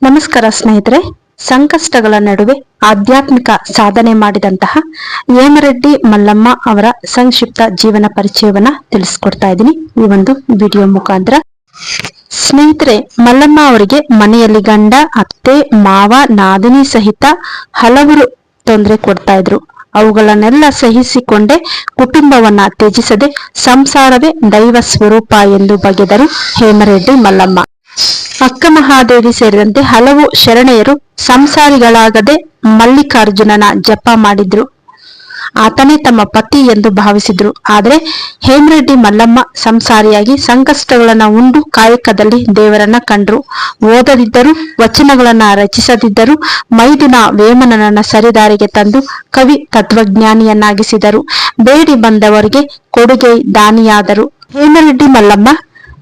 ನಮಸ್ಕಾರ ಸ್ನೇಹಿತರೆ, ಸಂಕಷ್ಟಗಳ ನಡುವೆ ಆಧ್ಯಾತ್ಮಿಕ ಸಾಧನೆ ಮಾಡಿದಂತಹ ಹೇಮರೆಡ್ಡಿ ಮಲ್ಲಮ್ಮ ಅವರ ಸಂಕ್ಷಿಪ್ತ ಜೀವನ ಪರಿಚಯವನ್ನ ತಿಳಿಸ್ಕೊಡ್ತಾ ಇದ್ದೀನಿ. ಈ ಒಂದು ವಿಡಿಯೋ ಮುಖಾಂತರ. ಸ್ನೇಹಿತರೆ, ಮಲ್ಲಮ್ಮ ಅವರಿಗೆ ಮನೆಯಲ್ಲಿ ಗಂಡ, ಅತ್ತೆ, ಮಾವ, ನಾದಿನಿ ಸಹಿತ ಹಲವರು ತೊಂದರೆ ಕೊಡ್ತಾ ಇದ್ರು. ಅವುಗಳನ್ನೆಲ್ಲ ಸಹಿಸಿಕೊಂಡೇ ಕುಟುಂಬವನ್ನ ತ್ಯಜಿಸದೆ ಸಂಸಾರವೇ ದೈವ ಸ್ವರೂಪ ಎಂದು ಬಗೆದರು ಹೇಮರೆಡ್ಡಿ ಮಲ್ಲಮ್ಮ. ಅಕ್ಕ ಮಹಾದೇವಿ ಸೇರಿದಂತೆ ಹಲವು ಶರಣೆಯರು ಸಂಸಾರಿಗಳಾಗದೆ ಮಲ್ಲಿಕಾರ್ಜುನನ ಜಪ ಮಾಡಿದ್ರು. ಆತನೇ ತಮ್ಮ ಪತಿ ಎಂದು ಭಾವಿಸಿದ್ರು. ಆದರೆ ಹೇಮರೆಡ್ಡಿ ಮಲ್ಲಮ್ಮ ಸಂಸಾರಿಯಾಗಿ ಸಂಕಷ್ಟಗಳನ್ನ ಉಂಡು ಕಾಯಕದಲ್ಲಿ ದೇವರನ್ನ ಕಂಡ್ರು. ಓದದಿದ್ದರು, ವಚನಗಳನ್ನ ರಚಿಸದಿದ್ದರು, ಮೈದುನ ವೇಮನನನ್ನ ಸರಿದಾರಿಗೆ ತಂದು ಕವಿ ತತ್ವಜ್ಞಾನಿಯನ್ನಾಗಿಸಿದರು. ಬೇಡಿ ಬಂದವರಿಗೆ ಕೊಡುಗೆ ದಾನಿಯಾದರು. ಹೇಮರೆಡ್ಡಿ ಮಲ್ಲಮ್ಮ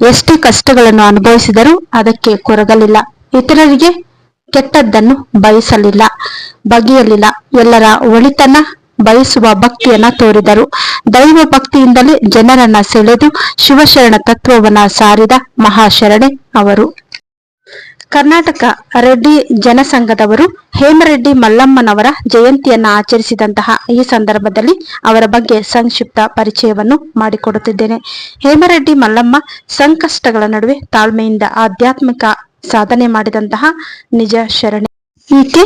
ಎಷ್ಟೇ ಕಷ್ಟಗಳನ್ನು ಅನುಭವಿಸಿದರೂ ಅದಕ್ಕೆ ಕೊರಗಲಿಲ್ಲ. ಇತರರಿಗೆ ಕೆಟ್ಟದ್ದನ್ನು ಬಯಸಲಿಲ್ಲ, ಬಗೆಯಲಿಲ್ಲ. ಎಲ್ಲರ ಒಳಿತನ ಬಯಸುವ ಭಕ್ತಿಯನ್ನ ತೋರಿದರು. ದೈವ ಭಕ್ತಿಯಿಂದಲೇ ಜನರನ್ನ ಸೆಳೆದು ಶಿವಶರಣ ತತ್ವವನ್ನ ಸಾರಿದ ಮಹಾಶರಣೆ ಅವರು. ಕರ್ನಾಟಕ ರೆಡ್ಡಿ ಜನಸಂಘದವರು ಹೇಮರೆಡ್ಡಿ ಮಲ್ಲಮ್ಮನವರ ಜಯಂತಿಯನ್ನು ಆಚರಿಸಿದಂತಹ ಈ ಸಂದರ್ಭದಲ್ಲಿ ಅವರ ಬಗ್ಗೆ ಸಂಕ್ಷಿಪ್ತ ಪರಿಚಯವನ್ನು ಮಾಡಿಕೊಡುತ್ತಿದ್ದೇನೆ. ಹೇಮರೆಡ್ಡಿ ಮಲ್ಲಮ್ಮ ಸಂಕಷ್ಟಗಳ ನಡುವೆ ತಾಳ್ಮೆಯಿಂದ ಆಧ್ಯಾತ್ಮಿಕ ಸಾಧನೆ ಮಾಡಿದಂತಹ ನಿಜ ಶರಣೆ. ಈಕೆ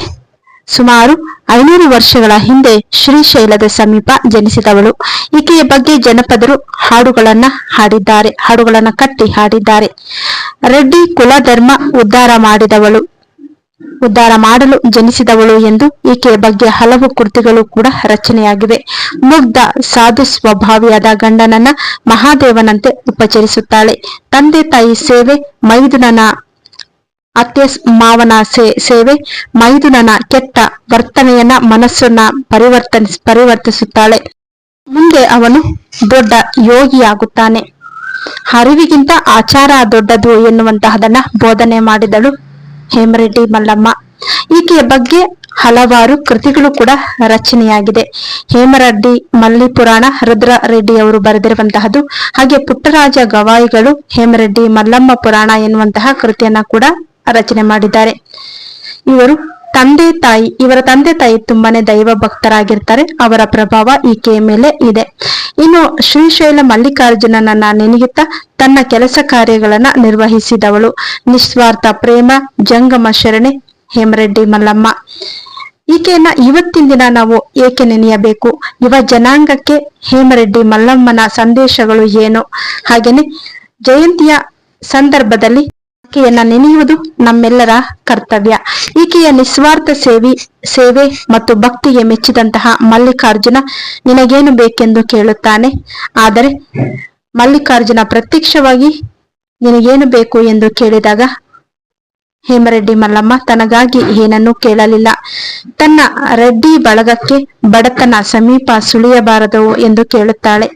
ಸುಮಾರು ಐನೂರು ವರ್ಷಗಳ ಹಿಂದೆ ಶ್ರೀಶೈಲದ ಸಮೀಪ ಜನಿಸಿದವಳು. ಈಕೆಯ ಬಗ್ಗೆ ಜನಪದರು ಹಾಡುಗಳನ್ನ ಹಾಡಿದ್ದಾರೆ, ಹಾಡುಗಳನ್ನ ಕಟ್ಟಿ ಹಾಡಿದ್ದಾರೆ. ರೆಡ್ಡಿ ಕುಲಧರ್ಮ ಉದ್ಧಾರ ಮಾಡಿದವಳು, ಉದ್ಧಾರ ಮಾಡಲು ಜನಿಸಿದವಳು ಎಂದು ಈಕೆಯ ಬಗ್ಗೆ ಹಲವು ಕೃತಿಗಳು ಕೂಡ ರಚನೆಯಾಗಿವೆ. ಮುಗ್ಧ ಸಾಧು ಸ್ವಭಾವಿಯಾದ ಗಂಡನನ್ನ ಮಹಾದೇವನಂತೆ ಉಪಚರಿಸುತ್ತಾಳೆ. ತಂದೆ ತಾಯಿ ಸೇವೆ ಮೈದುನನ ಅತ್ತೆ ಮಾವನ ಸೇವೆ ಮೈದುನನ ಕೆಟ್ಟ ವರ್ತನೆಯನ್ನ ಮನಸ್ಸನ್ನ ಪರಿವರ್ತನೆ ಪರಿವರ್ತಿಸುತ್ತಾಳೆ. ಮುಂದೆ ಅವನು ದೊಡ್ಡ ಯೋಗಿಯಾಗುತ್ತಾನೆ. ಅರಿವಿಗಿಂತ ಆಚಾರ ದೊಡ್ಡದು ಎನ್ನುವಂತಹದನ್ನ ಬೋಧನೆ ಮಾಡಿದಳು ಹೇಮರೆಡ್ಡಿ ಮಲ್ಲಮ್ಮ. ಈಕೆಯ ಬಗ್ಗೆ ಹಲವಾರು ಕೃತಿಗಳು ಕೂಡ ರಚನೆಯಾಗಿದೆ. ಹೇಮರೆಡ್ಡಿ ಮಲ್ಲಿ ಪುರಾಣ ರುದ್ರ ರೆಡ್ಡಿ ಅವರು ಬರೆದಿರುವಂತಹದ್ದು, ಹಾಗೆ ಪುಟ್ಟರಾಜ ಗವಾಯಿಗಳು ಹೇಮರೆಡ್ಡಿ ಮಲ್ಲಮ್ಮ ಪುರಾಣ ಎನ್ನುವಂತಹ ಕೃತಿಯನ್ನ ಕೂಡ ರಚನೆ ಮಾಡಿದ್ದಾರೆ. ಇವರು ತಂದೆ ತಾಯಿ, ಇವರ ತಂದೆ ತಾಯಿ ತುಂಬಾನೇ ದೈವ ಭಕ್ತರಾಗಿರ್ತಾರೆ. ಅವರ ಪ್ರಭಾವ ಈಕೆಯ ಮೇಲೆ ಇದೆ. ಇನ್ನು ಶ್ರೀಶೈಲ ಮಲ್ಲಿಕಾರ್ಜುನನನ್ನ ನೆನೆಯುತ್ತಾ, ತನ್ನ ಕೆಲಸ ಕಾರ್ಯಗಳನ್ನ ನಿರ್ವಹಿಸಿದವಳು. ನಿಸ್ವಾರ್ಥ ಪ್ರೇಮ, ಜಂಗಮ ಶರಣೆ, ಹೇಮರೆಡ್ಡಿ ಮಲ್ಲಮ್ಮ. ಈಕೆಯನ್ನ ಇವತ್ತಿನ ದಿನ ನಾವು ಏಕೆ ನೆನೆಯಬೇಕು? ಯುವ ಜನಾಂಗಕ್ಕೆ ಹೇಮರೆಡ್ಡಿ ಮಲ್ಲಮ್ಮನ ಸಂದೇಶಗಳು ಏನು? ಹಾಗೇನೆ ಜಯಂತಿಯ ಸಂದರ್ಭದಲ್ಲಿ ಆಕೆಯನ್ನ ನೆನೆಯುವುದು ನಮ್ಮೆಲ್ಲರ ಕರ್ತವ್ಯ. ಈಕೆಯ ನಿಸ್ವಾರ್ಥ ಸೇವಿ, ಸೇವೆ ಮತ್ತು ಭಕ್ತಿಗೆ ಮೆಚ್ಚಿದಂತಹ ಮಲ್ಲಿಕಾರ್ಜುನ ನಿನಗೇನು ಬೇಕೆಂದು ಕೇಳುತ್ತಾನೆ? ಆದರೆ ಮಲ್ಲಿಕಾರ್ಜುನ ಪ್ರತ್ಯಕ್ಷವಾಗಿ ನಿನಗೇನು ಬೇಕು ಎಂದು ಕೇಳಿದಾಗ, ಹೇಮರೆಡ್ಡಿ ಮಲ್ಲಮ್ಮ ತನಗಾಗಿ ಏನನ್ನೂ ಕೇಳಲಿಲ್ಲ. ತನ್ನ ರೆಡ್ಡಿ ಬಳಗಕ್ಕೆ ಬಡತನ ಸಮೀಪ ಸುಳಿಯಬಾರದು ಎಂದು ಕೇಳುತ್ತಾಳೆ.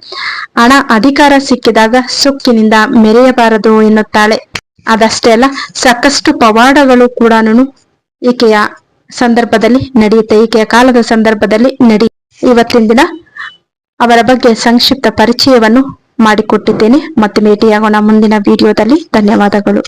ಹಣ ಅಧಿಕಾರ ಸಿಕ್ಕಿದಾಗ ಸುಕ್ಕಿನಿಂದ ಮೆರೆಯಬಾರದು ಎನ್ನುತ್ತಾಳೆ. ಅದಷ್ಟೇ ಅಲ್ಲ, ಸಾಕಷ್ಟು ಪವಾಡಗಳು ಕೂಡ ಈಕೆಯ ಸಂದರ್ಭದಲ್ಲಿ ನಡೆಯುತ್ತೆ. ಈಕೆಯ ಕಾಲದ ಸಂದರ್ಭದಲ್ಲಿ ನಡಿ. ಇವತ್ತಿನ ದಿನ ಅವರ ಬಗ್ಗೆ ಸಂಕ್ಷಿಪ್ತ ಪರಿಚಯವನ್ನು ಮಾಡಿಕೊಟ್ಟಿದ್ದೇನೆ. ಮತ್ತೆ ಭೇಟಿಯಾಗೋಣ ಮುಂದಿನ ವಿಡಿಯೋದಲ್ಲಿ. ಧನ್ಯವಾದಗಳು.